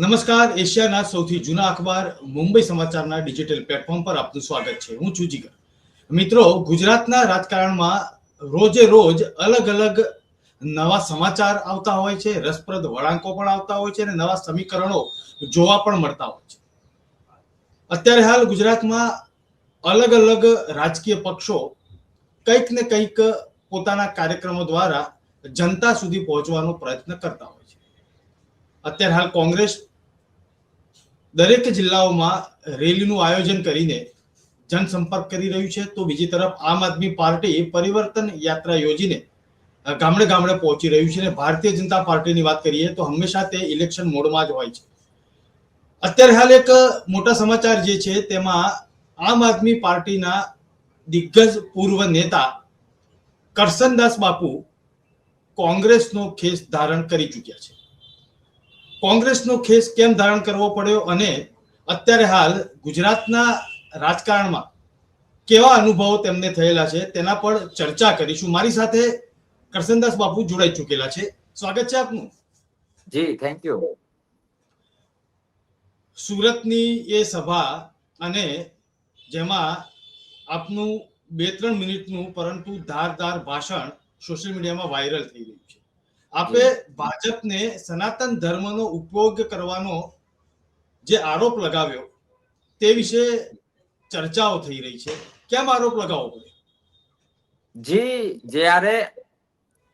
નમસ્કાર, એશિયાના સૌથી જૂના અખબાર મુંબઈ સમાચારના ડિજિટલ પ્લેટફોર્મ પર આપનું સ્વાગત છે. હું છું જીગર. મિત્રો, ગુજરાતના રાજકારણમાં રોજે રોજ અલગ અલગ નવા સમાચાર આવતા હોય છે, રસપ્રદ વળાંકો પણ આવતા હોય છે અને નવા સમીકરણો જોવા પણ મળતા હોય છે. અત્યારે હાલ ગુજરાતમાં અલગ અલગ રાજકીય પક્ષો કંઈક ને કંઈક પોતાના કાર્યક્રમો દ્વારા જનતા સુધી પહોંચવાનો પ્રયત્ન કરતા હોય છે. અત્યારે હાલ કોંગ્રેસ દરેક જિલ્લાઓમાં રેલીનું આયોજન કરીને જનસંપર્ક કરી રહ્યું છે. તો બીજી તરફ આમ આદમી પાર્ટી પરિવર્તન યાત્રા યોજીને ગામડે ગામડે પહોંચી રહ્યું છે અને ભારતીય જનતા પાર્ટીની વાત કરીએ તો હંમેશા તે ઇલેક્શન મોડમાં જ હોય છે. અત્યારે હાલ એક મોટા સમાચાર જે છે તેમાં આમ આદમી પાર્ટીના દિગ્ગજ પૂર્વ નેતા કરસનદાસ બાપુ કોંગ્રેસનો ખેસ ધારણ કરી ચૂક્યા છે. કોંગ્રેસનો ખેસ કેમ ધારણ કરવો પડ્યો અને અત્યારે હાલ ગુજરાતના રાજકારણમાં કેવા અનુભવો તેમને થયેલા છે તેના પર ચર્ચા કરીશું. મારી સાથે કરસનદાસ બાપુ જોડાઈ ચૂકેલા છે. સ્વાગત છે આપનું. જી થેન્ક યુ સુરતની એ સભા અને જેમાં આપનું બે ત્રણ મિનિટનું પરંતુ ધારદાર ભાષણ સોશિયલ મીડિયામાં વાયરલ થઈ રહ્યું છે આપે ભાજપને સનાતન ધર્મનો ઉપયોગ કરવાનો જે આરોપ લગાવ્યો તે વિશે ચર્ચાઓ થઈ રહી છે. કેમ આરોપ લગાવવો પડે? જી જ્યારે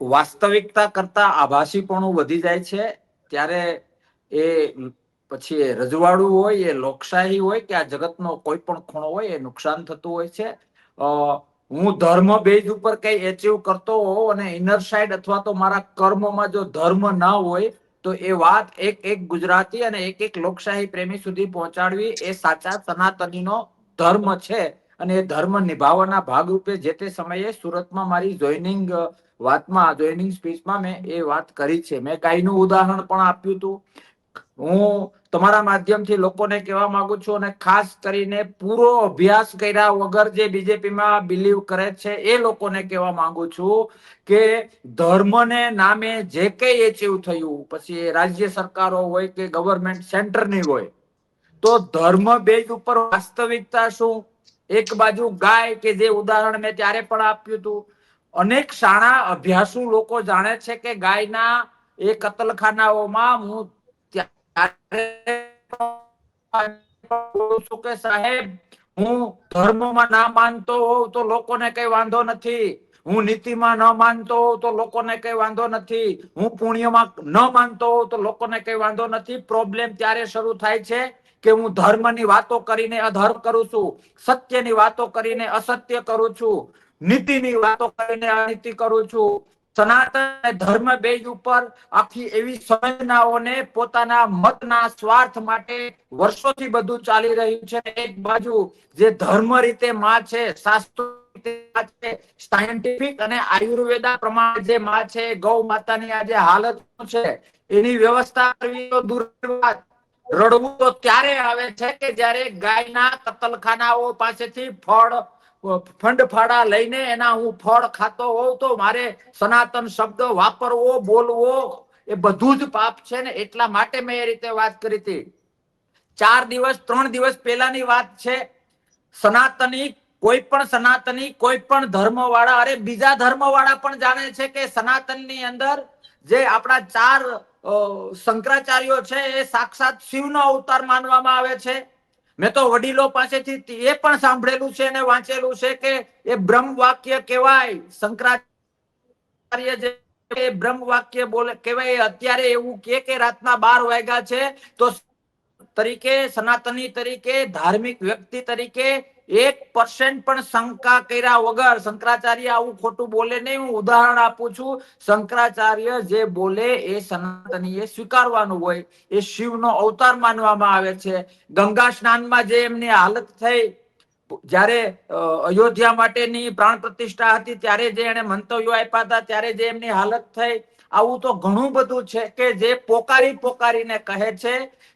વાસ્તવિકતા કરતા આભાસીપણું વધી જાય છે ત્યારે એ પછી એ રજવાડું હોય એ લોકશાહી હોય કે આ જગતનો કોઈ પણ ખૂણો હોય એ નુકસાન થતું હોય છે. અ, હું ધર્મ બેઝ ઉપર કઈ એચીવ કરતો હોઉં અને ઇનર સાઇડ અથવા તો મારા કર્મમાં જો ધર્મ ના હોય, તો એ વાત એક એક ગુજરાતી અને એક એક લોકશાહી પ્રેમી સુધી પહોંચાડવી એ સાચા સનાતનીનો ધર્મ છે. અને એ ધર્મ નિભાવવાના ભાગરૂપે જે તે સમયે સુરતમાં મારી જોઈનિંગ વાતમાં જોઈનિંગ સ્પીચમાં મેં એ વાત કરી છે. મેં ગાયનું ઉદાહરણ પણ આપ્યું હતું. હું તમારા માધ્યમથી લોકોને કહેવા માંગુ છું અને ખાસ કરીને પૂરો અભ્યાસ કર્યા વગર જે બીજેપીમાં બિલીવ કરે છે, એ લોકોને કહેવા માંગુ છું કે ધર્મને નામે જે કઈ એચીવ થયું, પછી રાજ્ય સરકારો હોય કે ગવર્મેન્ટ સેન્ટરની હોય, તો ધર્મ બેઝ ઉપર વાસ્તવિકતા શું? એક બાજુ ગાય કે જે ઉદાહરણ મેં ત્યારે પણ આપ્યું હતું. અનેક શાળા અભ્યાસુ લોકો જાણે છે કે ગાયના એ કતલખાનાઓમાં હું છું કે સાહેબ, હું ધર્મમાં ના માનતો હોઉં તો લોકોને કઈ વાંધો નથી. હું નીતિમાં ન માનતો હોઉં તો લોકોને કઈ વાંધો નથી. હું પુણ્યમાં ન માનતો હોઉં તો લોકોને કઈ વાંધો નથી. પ્રોબ્લેમ ત્યારે શરૂ થાય છે કે હું ધર્મની વાતો કરીને અધર્મ કરું છું, સત્યની વાતો કરીને અસત્ય કરું છું, નીતિની વાતો કરીને અનીતિ કરું છું. સનાતન ધર્મ બેઝ ઉપર આખી એવી સંવેદનાઓને પોતાના મતના સ્વાર્થ માટે વર્ષોથી બધું ચાલી રહ્યું છે. એક બાજુ જે ધર્મ રીતે માં છે, શાસ્ત્રો સાયન્ટિફિક અને આયુર્વેદા પ્રમાણે જે માં છે, ગૌ માતાની આ જે હાલત છે, એની વ્યવસ્થા કરવી તો વાત રડવું તો ત્યારે આવે છે કે જ્યારે ગાયના કતલખાનાઓ પાસેથી ફળ ફંડ ફાળા લઈને એના હું ફળ ખાતો હોઉં તો મારે સનાતન શબ્દ વાપરવો, બોલવો એ બધું જ પાપ છે ને, એટલા માટે મેં એ રીતે વાત કરી હતી. ચાર દિવસ, ત્રણ દિવસ પહેલાની વાત છે. સનાતની, કોઈ પણ સનાતની, કોઈ પણ ધર્મ વાળા અરે બીજા ધર્મ વાળા પણ જાણે છે કે સનાતનની અંદર જે આપણા ચાર શંકરાચાર્યો છે એ સાક્ષાત શિવનો અવતાર માનવામાં આવે છે. મેં તો વડીલો પાસેથી એ પણ સાંભળેલું છે અને વાંચેલું છે કે એ બ્રહ્મ વાક્ય કહેવાય. શંકરાચાર્ય જે બ્રહ્મ વાક્ય બોલે કહેવાય અત્યારે એવું કે કે રાતના બાર વાગ્યા છે. તો તરીકે, સનાતની તરીકે, ધાર્મિક વ્યક્તિ તરીકે એક પર્સન્ટ પણ શંકા કર્યા વગર, શંકરાચાર્ય આવું ખોટું બોલે નહીં. હું ઉદાહરણ આપું છું. શંકરાચાર્ય જે બોલે એ સનાતનીએ સ્વીકારવાનું હોય. એ શિવનો અવતાર માનવામાં આવે છે. ગંગા સ્નાનમાં જે એમની હાલત થઈ, જ્યારે અયોધ્યા માટેની પ્રાણ પ્રતિષ્ઠા હતી, ત્યારે જે એને મંતવ્યો આપ્યા હતા, ત્યારે જે એમની હાલત થઈ, આવું તો ઘણું બધું છે કે જે પોકારી પોકારીને કહે છે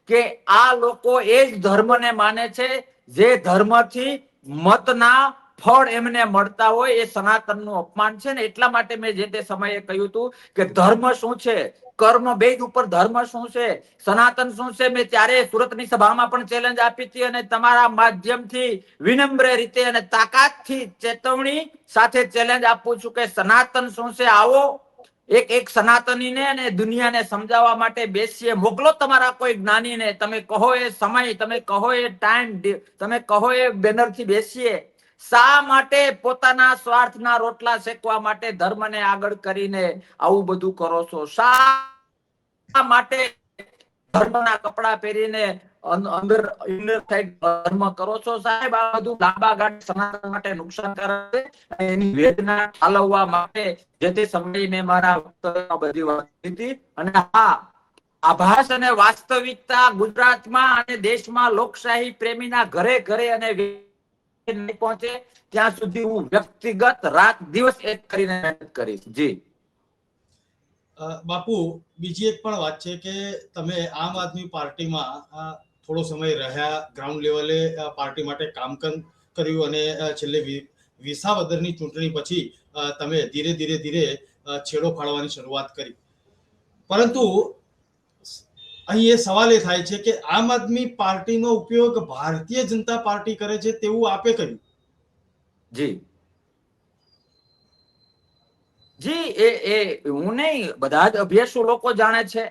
કે આ લોકો એ જ ધર્મને માને છે જે ધર્મથી મતના ફળ એમને મળતા હોય એ સનાતનનું અપમાન છે ને એટલા માટે મેં જે તે સમયે કહ્યું હતું કે ધર્મ શું છે? કર્મ બેદ ઉપર ધર્મ શું છે? સનાતન શું છે? મેં ત્યારે સુરતની સભામાં પણ ચેલેન્જ આપી હતી અને તમારા માધ્યમથી વિનમ્ર રીતે અને તાકાતથી ચેતવણી સાથે ચેલેન્જ આપું છું કે સનાતન શું છે? આવો. એક એક સનાતનીને અને દુનિયાને સમજાવવા માટે બેસીએ. મોકલો તમારા કોઈ જ્ઞાનીને. તમે કહો એ સમય, તમે કહો એ ટાઈમ તમે કહો એ બેનરથી બેસીએ. શા માટે પોતાના સ્વાર્થના રોટલા શેકવા માટે ધર્મને આગળ કરીને આવું બધું કરો છો? શા માટે ધર્મના કપડા પહેરીને અંદર ઇનર સાઈડ ધર્મ કરો છો સાહેબ, આ બધું લાંબા ગાળે સમાજ માટે નુકસાનકારક છે. અને એની વેદના ઠાલવવા માટે જે તે સમયે મેં મારા વક્તવ્યમાં બધી વાત કરી હતી. અને હા, આભાસ અને વાસ્તવિકતા ગુજરાતમાં અને દેશમાં લોકશાહી પ્રેમીના ઘરે ઘરે અને નહીં પહોંચે, ત્યાં સુધી હું વ્યક્તિગત રાત દિવસ એક કરીને મહેનત કરીશ. જી. બાપુ, બીજી એક પણ વાત છે કે તમે આમ આદમી પાર્ટીમાં થોડો સમય રહ્યા ગ્રાઉન્ડ લેવલે પાર્ટી માટે કામ કર્યું અને છેલ્લે વિસાવદરની ચૂંટણી પછી તમે ધીરે ધીરે ધીરે છેડો ફાડવાની શરૂઆત કરી. પરંતુ અહીં એ સવાલ એ થાય છે કે આમ આદમી પાર્ટીનો ઉપયોગ ભારતીય જનતા પાર્ટી કરે છે તેવું આપે કહ્યું જી. જી, એ એ, હું નહીં, બધા જ અભ્યાસુ લોકો જાણે છે.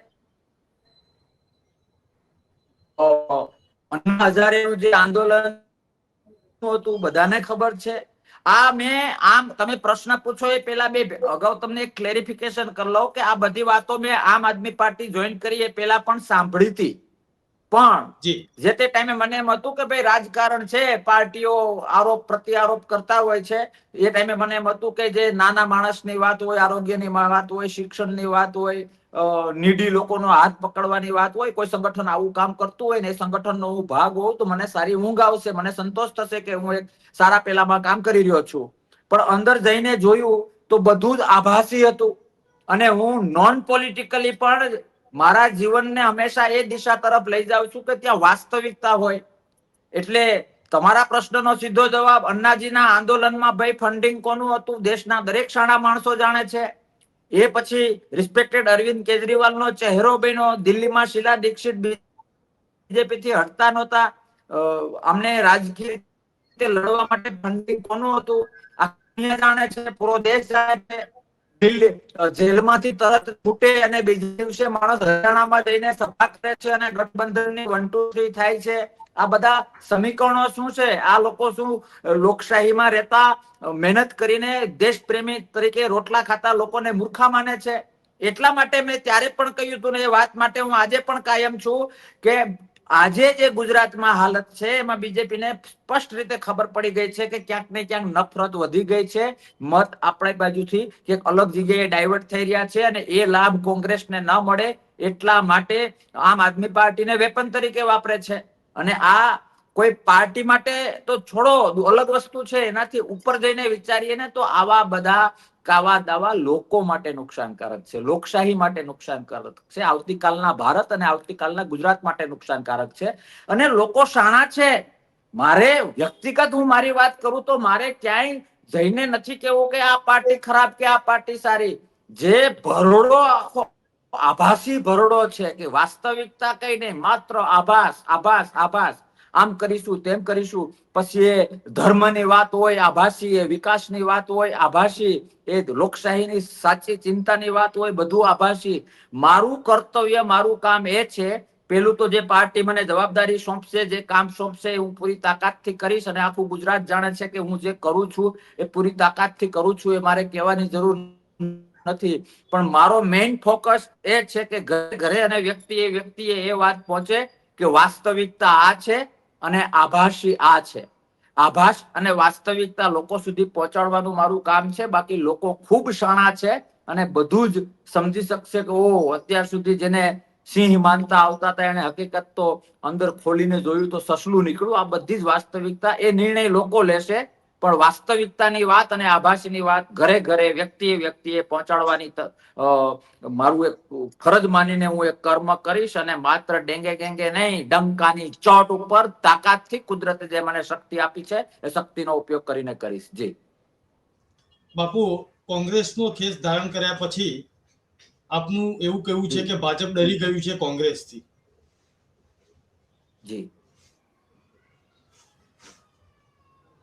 અન્ના હઝારેનું જે આંદોલન હતું બધાને ખબર છે. આ મેં આમ તમે પ્રશ્ન પૂછો એ પેલા બે અગાઉ તમને એક ક્લેરિફિકેશન કરી લઉં કે આ બધી વાતો મેં આમ આદમી પાર્ટી જોઈન કરી એ પેલા પણ સાંભળી હતી. પણ જે. તે ટાઈમે મને એમ હતું કે ભાઈ રાજકારણ છે પાર્ટીઓ આરોપ પ્રત્યારોપ કરતા હોય છે. એ ટાઈમે મને એમ હતું કે જે નાના માણસની વાત હોય આરોગ્યની વાત હોય શિક્ષણની વાત હોય નીડી લોકોનો હાથ પકડવાની વાત હોય, કોઈ સંગઠન આવું કામ કરતું હોય ને એ સંગઠનનો હું ભાગ હોઉં તો મને સારી ઊંઘ આવશે, મને સંતોષ થશે કે હું એક સારા પેલામાં કામ કરી રહ્યો છું. પણ અંદર જઈને જોયું તો બધું જ આભાસી હતું. અને હું નોન પોલિટિકલી પણ મારા જીવનને હંમેશા એ દિશા તરફ લઈ જાઉં છું કે ત્યાં વાસ્તવિકતા હોય. એટલે તમારા પ્રશ્નનો સીધો જવાબ અન્નાજીના આંદોલનમાં ભાઈ ફંડિંગ કોનું હતું? દેશના દરેક શાળા માણસો જાણે છે. એ પછી રિસ્પેક્ટેડ અરવિંદ કેજરીવાલનો ચહેરો બન્યો. દિલ્હીમાં શીલા દીક્ષિત બીજેપી થી હટતા નહોતા. અમને રાજકીય લડવા માટે ફંડિંગ કોનું હતું? જાણે છે, પૂરો દેશ જાણે છે. દિલ્હી જેલમાંથી તરત છૂટે અને બીજે દિવસે માણસ હરિયાણામાં જઈને સભા કરે છે અને ગઠબંધનની વન ટુ થ્રી થાય છે. આ બધા સમીકરણો શું છે? આ લોકો શું લોકશાહીમાં રહેતા મહેનત કરીને દેશ પ્રેમી તરીકે રોટલા ખાતા લોકોને મૂર્ખા માને છે? એટલા માટે મેં ત્યારે પણ કહ્યું હતું ને એ વાત માટે હું આજે પણ કાયમ છું કે આજે જે ગુજરાતમાં હાલત છે, એમાં બીજેપીને સ્પષ્ટ રીતે ખબર પડી ગઈ છે કે ક્યાંક ને ક્યાંક નફરત વધી ગઈ છે. મત આપણી બાજુથી કે અલગ જગ્યાએ ડાયવર્ટ થઈ રહ્યા છે અને એ લાભ કોંગ્રેસને ન મળે એટલા માટે આમ આદમી પાર્ટીને વેપન તરીકે વાપરે છે. અને આ કોઈ પાર્ટી માટે તો છોડો, અલગ વસ્તુ છે. એનાથી ઉપર જઈને વિચારીએ ને તો આવા બધા કાવા દાવા લોકો માટે નુકસાનકારક છે. લોકશાહી માટે નુકસાનકારક છે. આવતીકાલના ભારત અને આવતીકાલના ગુજરાત માટે નુકસાનકારક છે. અને લોકો શાણા છે. મારે વ્યક્તિગત હું મારી વાત કરું તો મારે ક્યાંય જઈને નથી કેવું કે આ પાર્ટી ખરાબ કે આ પાર્ટી સારી. જે ભરોડો આખો આભાસી ભરડો છે કે વાસ્તવિકતા કઈ નહીં માત્ર આભાસ આભાસ આભાસ. આમ કરીશું, તેમ કરીશું. પછી એ ધર્મની વાત હોય, આભાસી. એ વિકાસની વાત હોય, આભાસી. એ લોકશાહીની સાચી ચિંતાની વાત હોય, બધું આભાસી. મારું કર્તવ્ય, મારું કામ એ છે, પેલું તો જે પાર્ટી મને જવાબદારી સોંપશે, જે કામ સોંપશે હું પૂરી તાકાતથી કરીશ અને આખું ગુજરાત જાણે છે કે હું જે કરું છું, એ પૂરી તાકાતથી કરું છું, એ મારે કહેવાની જરૂર નથી. પણ મારો મેઇન ફોકસ એ છે કે ઘરે અને વ્યક્તિએ વ્યક્તિએ એ વાત પહોંચે કે વાસ્તવિકતા આ છે અને આભાસી આ છે. આભાસ અને વાસ્તવિકતા લોકો સુધી પહોંચાડવાનું મારું કામ છે. બાકી લોકો ખૂબ શાણા છે અને બધું જ સમજી શકશે કે ઓ અત્યાર સુધી જેને સિંહ માનતા આવતા હતા, એને હકીકત તો અંદર ખોલીને જોયું તો સસલું નીકળ્યું. આ બધી જ વાસ્તવિકતા એ નિર્ણય લોકો લેશે પણ વાસ્તવિકતાની વાત અને આભાસીની વાત ઘરે ઘરે વ્યક્તિએ વ્યક્તિએ પહોંચાડવાની મારું એક ફરજ માનીને હું એક કર્મ કરીશ અને માત્ર ડેંગે ગેંગે નહીં ડંકાની ચોટ ઉપર તાકાતથી કુદરતે જે મને શક્તિ આપી છે એ શક્તિનો ઉપયોગ કરીને કરીશ. જી. બાપુ કોંગ્રેસનો ખેસ ધારણ કર્યા પછી આપનું એવું કહેવું છે કે ભાજપ ડરી ગયું છે કોંગ્રેસથી. જી.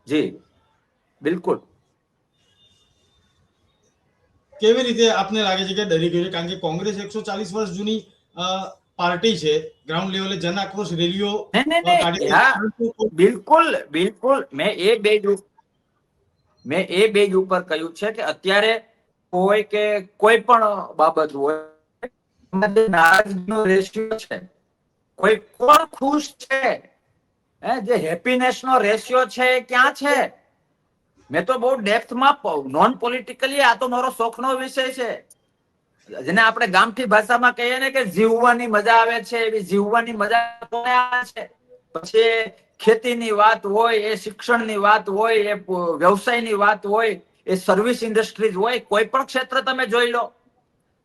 જી. બિલકુલ. કેવી રીતે આપને લાગે છે કે ડરી ગયું છે? કારણ કે કોંગ્રેસ એકસો ચાલીસ વર્ષ જૂની પાર્ટી છે. ગ્રાઉન્ડ લેવલે જન આક્રોશ રેલીઓ બિલકુલ બિલકુલ. મેં એ બે મેં એ બેજ ઉપર કહ્યું છે કે અત્યારે કોઈ કે કોઈ પણ બાબત હોય નારાજગીનો રેશિયો છે. કોઈ કોણ ખુશ છે? હે જે હેપીનેસ નો રેશિયો છે ક્યાં છે? મેં તો બહુ ડેપ્થમાં નોન પોલિટિકલી આ તો મારો શોખનો વિષય છે. જેને આપણે ગામઠી ભાષામાં કહીએ ને કે જીવવાની મજા આવે છે, એવી જીવવાની મજા કોને આવે છે? પછી ખેતીની વાત હોય, એ શિક્ષણની વાત હોય, એ વ્યવસાયની વાત હોય, એ સર્વિસ ઇન્ડસ્ટ્રીઝ હોય, કોઈ પણ ક્ષેત્ર તમે જોઈ લો.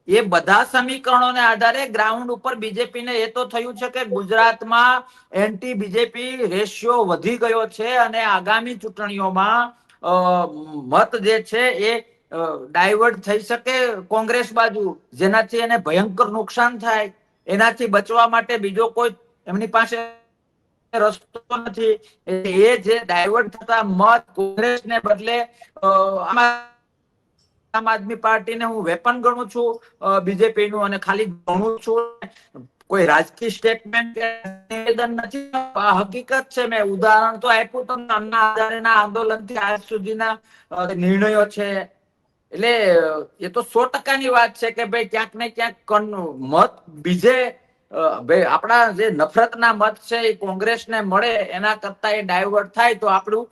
એ બધા સમીકરણોને આધારે ગ્રાઉન્ડ ઉપર બીજેપી ને એ તો થયું છે કે ગુજરાતમાં એન્ટી બીજેપી રેશિયો વધી ગયો છે અને આગામી ચૂંટણીઓમાં મત જે છે એ ડાયવર્ટ થઈ શકે કોંગ્રેસ બાજુ, જેનાથી એને ભયંકર નુકસાન થાય, એનાથી બચવા માટે બીજો કોઈ એમની પાસે રસ્તો નથી. એ જે ડાયવર્ટ થતા મત કોંગ્રેસને બદલે આમ આદમી પાર્ટીને હું વેપન ગણું છું બીજેપી નું અને ખાલી ગણું છું. કોઈ રાજકીય સ્ટેટમેન્ટ નિવેદન નથી? હકીકત છે. મેં ઉદાહરણ તો આપ્યું તમને. અન્ના હજારેના આંદોલનથી આજ સુધીના નિર્ણયો છે. એટલે એ તો સો ટકાની વાત છે કે ભાઈ ક્યાંક ને ક્યાંક મત બીજે ભાઈ આપણા જે નફરતના મત છે એ કોંગ્રેસને મળે, એના કરતા એ ડાયવર્ટ થાય તો આપણું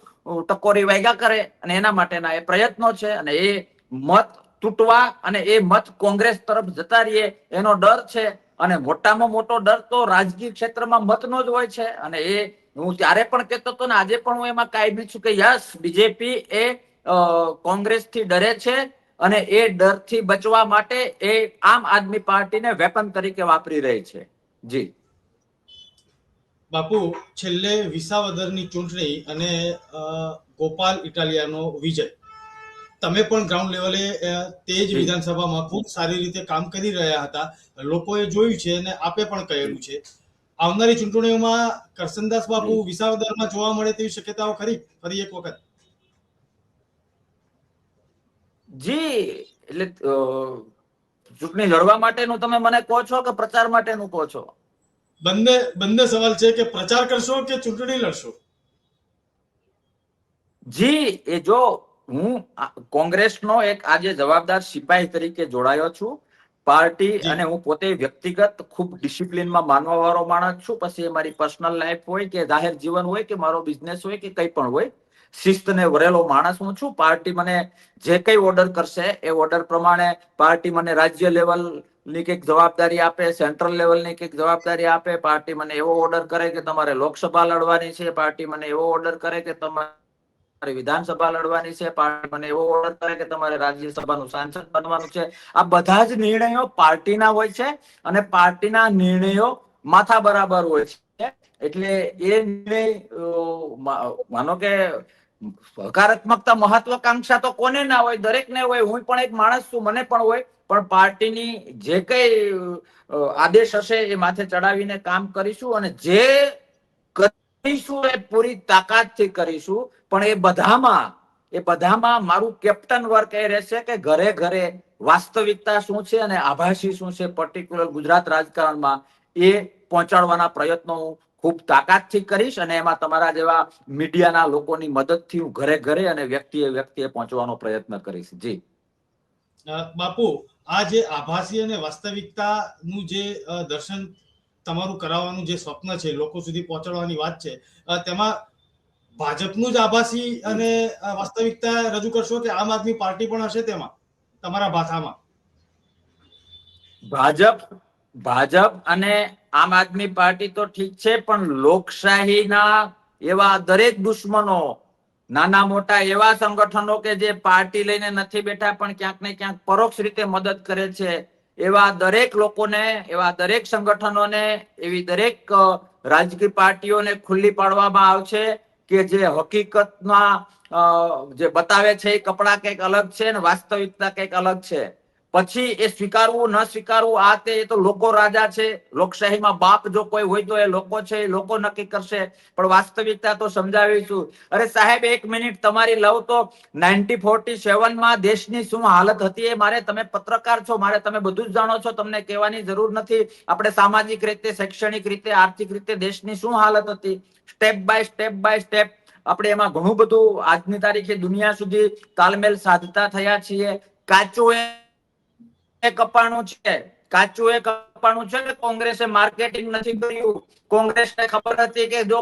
ટકોરી વાગ્યા કરે અને એના માટેના એ પ્રયત્નો છે અને એ મત તૂટવા અને એ મત કોંગ્રેસ તરફ જતા રહીએ એનો ડર છે. અને મોટામાં મોટો ડર તો રાજકીય ક્ષેત્રમાં મતનો જ હોય છે. અને એ હું ત્યારે પણ કહેતો હતો ને, આજે પણ હું એમાં કાયમી છું કે યસ બીજેપી એ કોંગ્રેસથી ડરે છે અને એ ડરથી બચવા માટે એ આમ આદમી પાર્ટીને વેપન તરીકે વાપરી રહી છે. જી. બાપુ, છેલ્લે વિસાવદરની ચૂંટણી અને ગોપાલ ઇટાલિયાનો વિજય. તમે પણ ગ્રાઉન્ડ લેવલે તે જ. વિધાનસભામાં ખૂબ સારી રીતે કામ કરી રહ્યા હતા. લોકોએ જોયું છે અને આપે પણ કહેલું છે. આવનારી ચૂંટણીઓમાં કરસનદાસ બાપુ વિસાવદરમાં જોવા મળે તેવી શક્યતાઓ ખરી? ફરી એક વખત. જી એટલે ચૂંટણી લડવા માટેનું તમે મને કહો છો કે પ્રચાર માટેનું કહો છો? બંને બંને સવાલ છે કે પ્રચાર કરશો કે ચૂંટણી લડશો? જી એ જો હું કોંગ્રેસનો એક આજે જવાબદાર સિપાહી તરીકે જોડાયો છું. પાર્ટી અને હું પોતે વ્યક્તિગત ખૂબ ડિસિપ્લિનમાં માનવા વાળો માણસ છું. પછી એ મારી પર્સનલ લાઈફ હોય કે જાહેર જીવન હોય કે મારો બિઝનેસ હોય કે કંઈ પણ હોય શિસ્તને વરેલો માણસ હું છું. પાર્ટી મને જે કઈ ઓર્ડર કરશે એ ઓર્ડર પ્રમાણે પાર્ટી મને રાજ્ય લેવલની કંઈક જવાબદારી આપે સેન્ટ્રલ લેવલની કંઈક જવાબદારી આપે. પાર્ટી મને એવો ઓર્ડર કરે કે તમારે લોકસભા લડવાની છે. પાર્ટી મને એવો ઓર્ડર કરે કે તમારે વિધાનસભા લડવાની છે, પાર્ટી મને એવો ઓર્ડર કે તમારે રાજ્યસભાનું સાંસદ બનવાનું છે. આ બધા જ નિર્ણયો પાર્ટીના હોય છે અને પાર્ટીના નિર્ણયો માથા બરાબર હોય છે. એટલે એ માનો કે હકારાત્મકતા મહત્વકાંક્ષા તો કોને ના હોય, દરેકને હોય, હું પણ એક માણસ છું, મને પણ હોય, પણ પાર્ટીની જે કઈ આદેશ હશે એ માથે ચડાવીને કામ કરીશું અને જે કરીશું એ પૂરી તાકાતથી કરીશું, પણ એ બધામાં એ બધામાં મારું કેપ્ટન વર્ક એ રહેશે કે ઘરે ઘરે વાસ્તવિકતા શું છે અને આભાસી શું છે પર્ટિક્યુલર ગુજરાત રાજકારણમાં એ પહોંચાડવાના પ્રયત્નો હું ખૂબ તાકાતથી કરીશ અને એમાં તમારા જેવા મીડિયાના લોકોની મદદથી હું ઘરે ઘરે અને વ્યક્તિએ વ્યક્તિએ પહોંચવાનો પ્રયત્ન કરીશ. જી. બાપુ, આ જે આભાસી અને વાસ્તવિકતાનું જે દર્શન તમારું કરાવવાનું જે સ્વપ્ન છે, લોકો સુધી પહોંચાડવાની વાત છે તેમાં ભાજપનું જ આભાસી અને વાસ્તવિકતા રજૂ કરશો કે આમ આદમી પાર્ટી પણ હશે તેમાં, તમારા ભાષામાં ભાજપ ભાજપ અને આમ આદમી પાર્ટી તો ઠીક છે, પણ લોકશાહીના એવા દરેક દુશ્મનો, નાના મોટા એવા સંગઠનો કે જે પાર્ટી લઈને નથી બેઠા, પણ ક્યાંક ને ક્યાંક પરોક્ષ રીતે મદદ કરે છે એવા દરેક લોકોને, એવા દરેક સંગઠનોને, એવી દરેક રાજકીય પાર્ટીઓને ખુલ્લી પાડવામાં આવશે કે જે હકીકતમાં જે બતાવે છે એ કપડા કંઈક અલગ છે ને વાસ્તવિકતા કંઈક અલગ છે. પછી એ સ્વીકારવું, ન સ્વીકારવું, આ તે એ તો લોકો રાજા છે. લોકશાહીમાં બાપ જો કોઈ હોય તો એ લોકો છે, એ લોકો નક્કી કરશે. પણ વાસ્તવિકતા તો સમજાવીશું. અરે સાહેબ, એક મિનિટ, તમારી લવ તો નાઇન્ટી ફોર્ટી સેવનમાં દેશની શું હાલત હતી એ મારે તમે પત્રકાર છો, મારે તમે બધું જ જાણો છો, તમને કહેવાની જરૂર નથી. આપણે સામાજિક રીતે, શૈક્ષણિક રીતે, આર્થિક રીતે દેશની શું હાલત હતી? Step by step by step આપણે એમાં ઘણું બધું આજની તારીખે દુનિયા સુધી તાલમેલ સાધતા થયા છીએ. કાચું એ કપાણું છે. કાચું એ કપાણું છે કે કોંગ્રેસે માર્કેટિંગ નથી કર્યું? કોંગ્રેસને ખબર હતી કે જો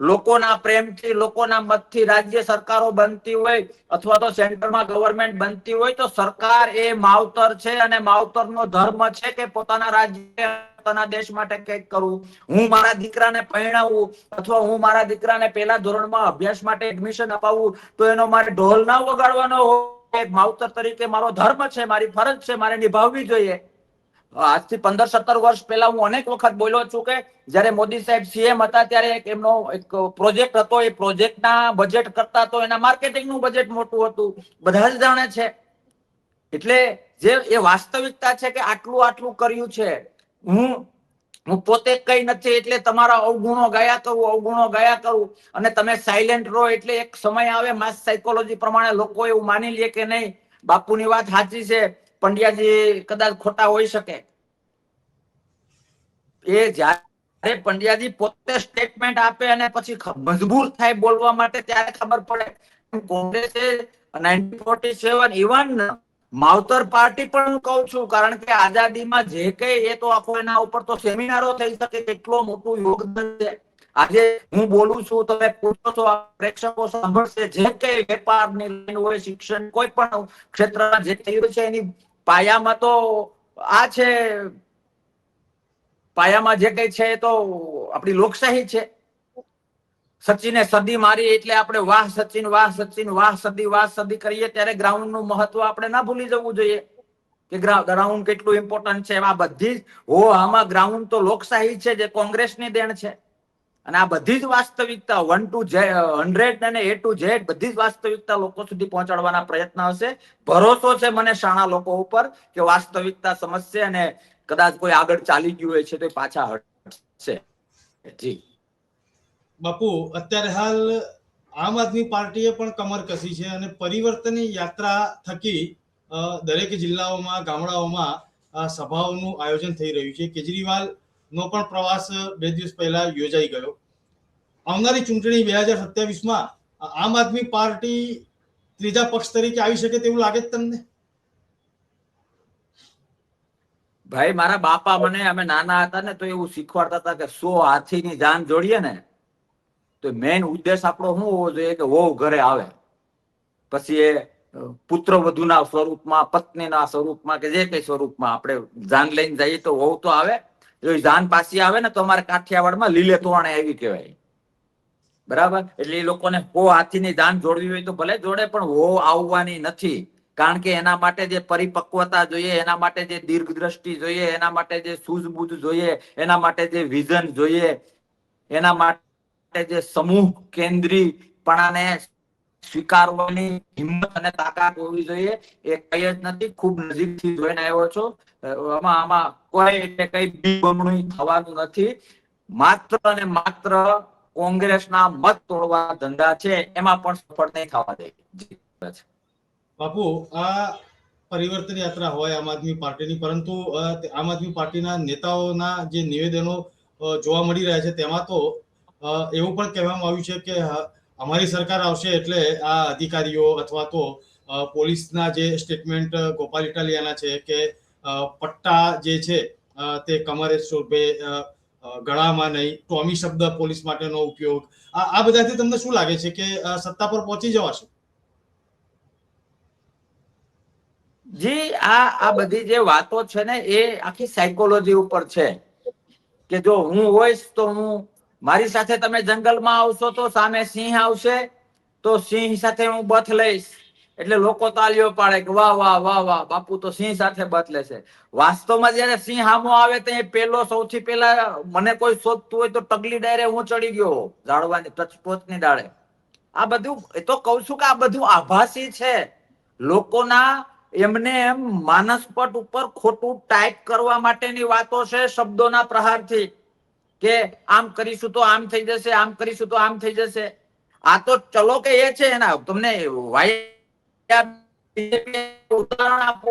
લોકોના પ્રેમથી, લોકોના મતથી રાજ્ય સરકારો બનતી હોય અથવા તો સેન્ટરમાં ગવર્મેન્ટ બનતી હોય તો સરકાર એ માવતર છે અને માવતરનો ધર્મ છે કે પોતાના રાજ્ય પોતાના દેશ માટે કંઈક કરવું. હું મારા દીકરાને પરણાવવું અથવા હું મારા દીકરાને પહેલા ધોરણમાં અભ્યાસ માટે એડમિશન અપાવું તો એનો મારે ઢોલ ના વગાડવાનો હોય? માવતર તરીકે મારો ધર્મ છે, મારી ફરજ છે, મારે નિભાવવી જોઈએ. આજથી પંદર સત્તર વર્ષ પહેલા હું અનેક વખત બોલ્યો છું કે જયારે મોદી સાહેબ સીએમ હતા ત્યારે એક એમનો એક પ્રોજેક્ટ હતો, એ પ્રોજેક્ટના બજેટ કરતા તો એના માર્કેટિંગનું બજેટ મોટું હતું. બધા જ જાણે છે. એટલે જે એ વાસ્તવિકતા છે કે આટલું આટલું કર્યું છે. હું હું પોતે કઈ નથી એટલે તમારા અવગુણો ગયા કરું, અવગુણો ગયા કરું. અને તમે સાયલેન્ટ રહો એટલે એક સમય આવે માસ સાયકોલોજી પ્રમાણે લોકો એવું માની લે કે નહીં. બાપુની વાત સાચી છે, પંડ્યાજી કદાચ ખોટા હોઈ શકે. એ જ્યારે પંડ્યાજી પોતે સ્ટેટમેન્ટ આપે અને પછી મજબૂર થાય બોલવા માટે ત્યારે ખબર પડે. કોંગ્રેસે નાઇન્ટીન ફોર્ટી સેવન ઇવન માવતર પાર્ટી પણ કહું છું, કારણ કે આઝાદીમાં જે કઈ એ તો આખો એના ઉપર તો સેમિનારો થઈ શકે, કેટલો મોટું યોગદાન છે. આજે હું બોલું છું, તમે પૂછો છો પ્રેક્ષકો સાંભળશે, જે કઈ વેપારની લાઈન હોય, શિક્ષણ, કોઈ પણ ક્ષેત્રમાં જે થયું છે, એની પાયામાં તો આ છે, પાયામાં જે કઈ છે એ તો આપણી લોકશાહી છે. સચિને સદી મારી એટલે આપણે વાહ સચિન વાહ સચિન, વાહ સદી વાહ સદી કરીએ ત્યારે ગ્રાઉન્ડનું મહત્વ આપણે ના ભૂલી જવું જોઈએ. કે ગ્રાઉન્ડ કેટલું ઇમ્પોર્ટન્ટ છે? આ બધી જ, હો, આમાં ગ્રાઉન્ડ તો લોકશાહી છે, જે કોંગ્રેસની દેણ છે. અને આ બધી જ વાસ્તવિકતા વન ટુ હંડ્રેડ અને એ ટુ ઝેડ બધી જ વાસ્તવિકતા લોકો સુધી પહોંચાડવાના પ્રયત્ન હશે. ભરોસો છે મને શાણા લોકો ઉપર કે વાસ્તવિકતા સમજશે અને કદાચ કોઈ આગળ ચાલી ગયું હોય છે તો પાછા હટશે. જી. બાપુ, અત્યારે હાલ આમ આદમી પાર્ટીએ પણ કમર કસી છે અને પરિવર્તનની યાત્રા થકી દરેક જિલ્લાઓમાં, ગામડાઓમાં સભાઓનું આયોજન થઈ રહ્યું છે. કેજરીવાલ નો પણ પ્રવાસ બે દિવસ પહેલા યોજાઈ ગયો. આવનારી ચૂંટણી બે હજાર સત્યાવીસમાં આમ આદમી પાર્ટી ત્રીજા પક્ષ તરીકે આવી શકે તેવું લાગે જ તમને? ભાઈ, મારા બાપા મને, અમે નાના હતા ને, તો એવું શીખવાડતા હતા કે સો હાથીની જાન જોડીએ ને તો મેઇન ઉદ્દેશ આપણો શું હોવો જોઈએ કે વહુ ઘરે આવે. પછી એ પુત્ર વધુના સ્વરૂપમાં, પત્નીના સ્વરૂપમાં કે જે કઈ સ્વરૂપમાં આપણે જાન લઈને જઈએ તો વહુ તો આવે. જો જાન પાછી આવે ને તો અમારે કાઠિયાવાડમાં લીલે તોણે આવી કહેવાય. બરાબર? એટલે એ લોકોને હો હાથીની જાન જોડવી હોય તો ભલે જોડે, પણ હો આવવાની નથી. કારણ કે એના માટે જે પરિપક્વતા જોઈએ, એના માટે જે દીર્ઘ દ્રષ્ટિ જોઈએ, એના માટે જે સૂઝબૂઝ જોઈએ, એના માટે જે વિઝન જોઈએ, એના માટે જે સમૂહ કેન્દ્રીપણાને સ્વીકારવાની હિંમત અને તાકાત હોવી જોઈએ, એ કઈ જ નથી. ખૂબ નજીકથી જોઈને આવ્યો છો. આમાં આમાં કોઈ એટલે કઈ બીબમણું થવાનું નથી. માત્ર અને માત્ર કોંગ્રેસના મત તોડવા ધંધા છે, એમાં પણ સફળ નહીં થવા દે. બાપુ, આ પરિવર્તન યાત્રા હોય આમ આદમી પાર્ટીની, પરંતુ આમ આદમી પાર્ટીના નેતાઓના જે નિવેદનો જોવા મળી રહ્યા છે તેમાં તો એવું પણ કહેવામાં આવ્યું છે કે અમારી સરકાર આવશે એટલે આ અધિકારીઓ અથવા તો પોલીસના જે સ્ટેટમેન્ટ ગોપાલ ઇટાલિયાના છે કે પટ્ટા જે છે તે કમરે અ, ગળામાં નહીં. ટોમી શબ્દ પોલીસ માટેનો ઉપયોગ. આ બધાથી તમને શું લાગે છે કે સત્તા પર પહોંચી જવાશે? જી આ આ બધી જે વાતો છે ને એ આખી સાયકોલોજી ઉપર છે. કે જો હું હોઈશ તો હું મારી સાથે તમે જંગલમાં આવશો તો સામે સિંહ આવશે, તો સિંહ સાથે હું બથ લઈશ. એટલે લોકો તાલીઓ પાડે કે વાહ વાહ વાહ વાહ, બાપુ તો સિંહ સાથે બથ લેશે. વાસ્તવમાં જયારે સિંહ હામો આવે તો એ પેલો સૌથી પેલા મને કોઈ શોધતું હોય તો ટગલી ડાયરે હું ચડી ગયો ઝાડવાની ટચપોચની ડાળે. આ બધું, એ તો કઉ છું કે આ બધું આભાસી છે. લોકોના એમને એમ માનસપટ ઉપર ખોટું ટાઈપ કરવા માટેની વાતો છે શબ્દોના પ્રહારથી. કે આમ કરીશું તો આમ થઈ જશે, આમ કરીશું તો આમ થઈ જશે. આ તો ચલો કે એ છે એના. તમને ઉદાહરણ આપો.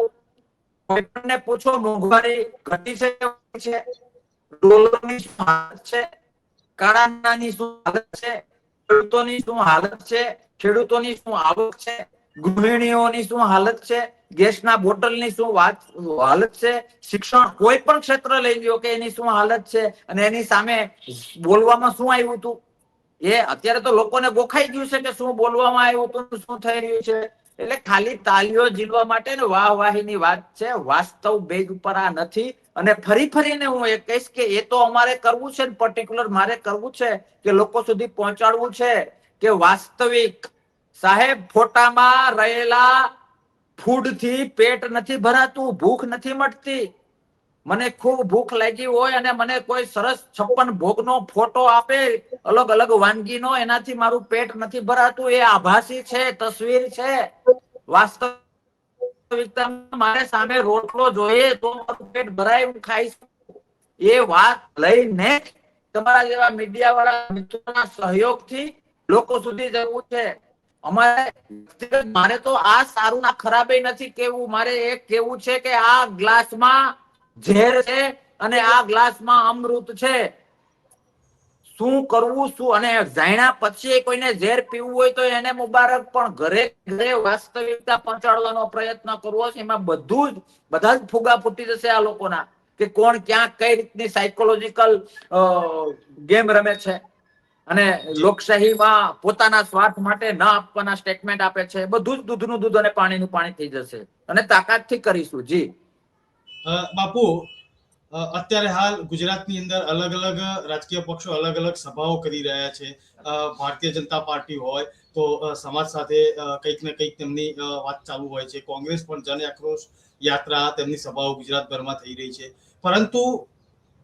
કોઈપણને પૂછો, મોંઘવારી ઘટી છે ડોલરની શું હાલત છે? કાળા નાણાંની શું હાલત છે? ખેડૂતોની શું હાલત છે? ખેડૂતોની શું આવક છે? ગૃહિણીઓની શું હાલત છે? ગેસના બોટલની શું વાત હાલત છે? શિક્ષણ કોઈ પણ ક્ષેત્ર લઈ લ્યો કે એની શું હાલત છે? અને એની સામે બોલવામાં શું આવ્યું હતું? એ અત્યારે તો લોકોને ગોખાઈ ગયું છે કે શું બોલવામાં આવ્યું હતું શું થઈ રહ્યું છે? એટલે ખાલી તાલીઓ ઝીલવા માટે ને વાહવાહીની વાત છે. વાસ્તવ બેગ ઉપર આ નથી. અને ફરી ફરીને હું એ કહીશ કે એ તો અમારે કરવું છે ને પર્ટિક્યુલર મારે કરવું છે કે લોકો સુધી પહોંચાડવું છે કે વાસ્તવિક સાહેબ ફોટામાં રહેલા ફૂડથી પેટ નથી ભરાતું, ભૂખ નથી મટતી. મને ખૂબ ભૂખ લાગી હોય અને મને કોઈ સરસ છપ્પન ભોગનો ફોટો આપે, અલગ અલગ વાનગીનો, એનાથી મારું પેટ નથી ભરાતું. એ આભાસી છે, તસવીર છે. વાસ્તવિકતામાં મારે સામે રોટલો જોઈએ તો મારું પેટ ભરાય હું ખાઈશ. એ વાત લઈને તમારા જેવા મીડિયા વાળા મિત્રોના સહયોગથી લોકો સુધી જવું છે. અમારે મારે તો આ સારું ના ખરાબ નથી કેવું. મારે એ કેવું છે કે આ ગ્લાસમાં ઝેર છે અને આ ગ્લાસમાં અમૃત છે. શું કરવું, શું? અને જાણ્યા પછી કોઈને ઝેર પીવું હોય તો એને મુબારક. પણ ઘરે ઘરે વાસ્તવિકતા પહોંચાડવાનો પ્રયત્ન કરવો છે. એમાં બધું જ, બધા જ ફુગા ફૂટી જશે આ લોકોના. કે કોણ ક્યાં કઈ રીતની સાયકોલોજીકલ ગેમ રમે છે. અને લોકશાહીમાં પોતાના સ્વાર્થ માટે ન આપવાના સ્ટેટમેન્ટ આપે છે. બધું જ દૂધનું દૂધ અને પાણીનું પાણી થઈ જશે. અને તાકાતથી કરીશું. જી. બાપુ અત્યારે હાલ ગુજરાતની અંદર અલગ અલગ રાજકીય પક્ષો અલગ અલગ સભાઓ કરી રહ્યા છે. ભારતીય જનતા પાર્ટી હોય તો સમાજ સાથે કંઈક ને કંઈક તેમની વાત ચાલુ હોય છે. કોંગ્રેસ પણ જન આક્રોશ યાત્રા તેમની સભાઓ ગુજરાતભરમાં થઈ રહી છે. પરંતુ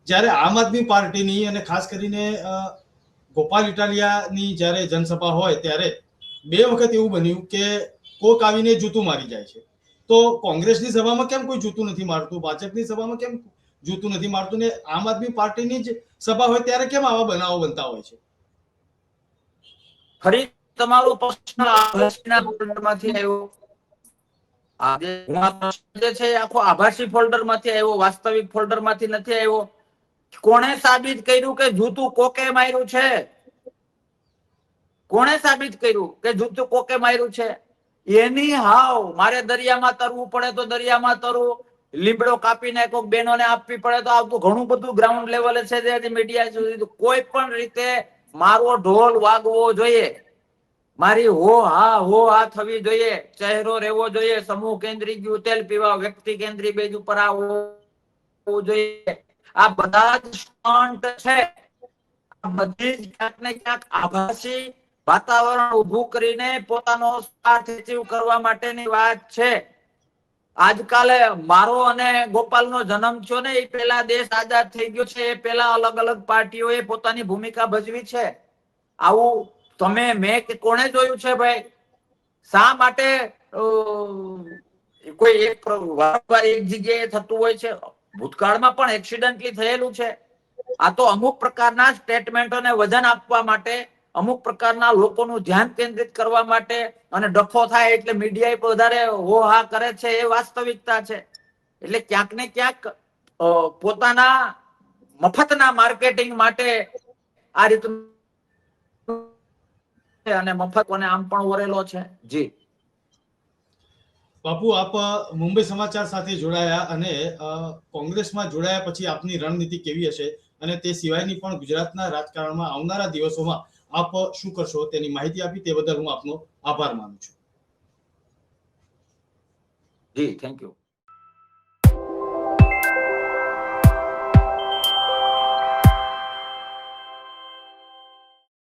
જ્યારે આમ આદમી પાર્ટીની અને ખાસ કરીને ગોપાલ ઇટાલિયાની જ્યારે જનસભા હોય ત્યારે બે વખત એવું બન્યું કે કોક આવીને જૂતું મારી જાય છે. તો કોંગ્રેસની સભામાં કેમ કોઈ જૂતું નથી મારતું? ભાજપની સભામાં કેમ જૂતું નથી મારતું? ને આમ આદમી પાર્ટીની જ સભા હોય ત્યારે કેમ આવા બનાવો બનતા હોય છે? ફરી તમારો પ્રશ્ન આભાસીના ફોલ્ડરમાંથી આવ્યો. આજે જે છે આખો આભાસી ફોલ્ડરમાંથી આવ્યો, વાસ્તવિક ફોલ્ડરમાંથી નથી આવ્યો. કોણે સાબિત કર્યું કે જૂતું કોકે માર્યું છે? કોણે સાબિત કર્યું કે જૂતું કોકે માર્યું છે? એની હાવ, મારે દરિયામાં તરવું પડે તો દરિયામાં તરવું લીમડો કાપીને કોઈક બહેનોને આપવી પડે તો આવતું ઘણું બધું ગ્રાઉન્ડ લેવલે છે મીડિયા કોઈ પણ રીતે મારો ઢોલ વાગવો જોઈએ. મારી હો હા હો હા થવી જોઈએ. ચહેરો રહેવો જોઈએ. સમૂહ કેન્દ્રી તેલ પીવા વ્યક્તિ કેન્દ્રી બેજ ઉપર આવવું જોઈએ. આ બધા જ સ્ટન્ટ છે. બધી જ ક્યાંક ક્યાંક આભાસી વાતાવરણ ઉભું કરીને પોતાનો સ્વાર્થ અચીવ કરવા માટેની વાત છે. આજકાલે મારો અને ગોપાલનો જન્મ થયો ને, એ પેલા દેશ આઝાદ થઈ ગયો છે. એ પેલા અલગ અલગ પાર્ટીઓએ પોતાની ભૂમિકા ભજવી છે. આવું તમે મેં કોણે જોયું છે ભાઈ? શા માટે કોઈ એક વારંવાર એક જગ્યાએ થતું હોય છે? ભૂતકાળમાં પણ એક્સિડન્ટલી થયેલું છે. આ તો અમુક પ્રકારના સ્ટેટમેન્ટોને વજન આપવા માટે, અમુક પ્રકારના લોકોનું ધ્યાન કેન્દ્રિત કરવા માટે અને ડખો થાય એટલે મીડિયા વધારે હો હા કરે છે એ વાસ્તવિકતા છે. એટલે ક્યાંક ને ક્યાંક પોતાના મફતના માર્કેટિંગ માટે આ રીતનું અને મફત આમ પણ ઓરેલો છે. જી. બાપુ, આપ મુંબઈ સમાચાર સાથે જોડાયા અને કોંગ્રેસમાં જોડાયા પછી આપની રણનીતિ કેવી હશે અને તે સિવાયની પણ ગુજરાતના રાજકારણમાં આવનારા દિવસોમાં આપ શું કરશો તેની માહિતી આપી તે બદલ હું આપનો આભાર માનું છું. જી થેન્ક યુ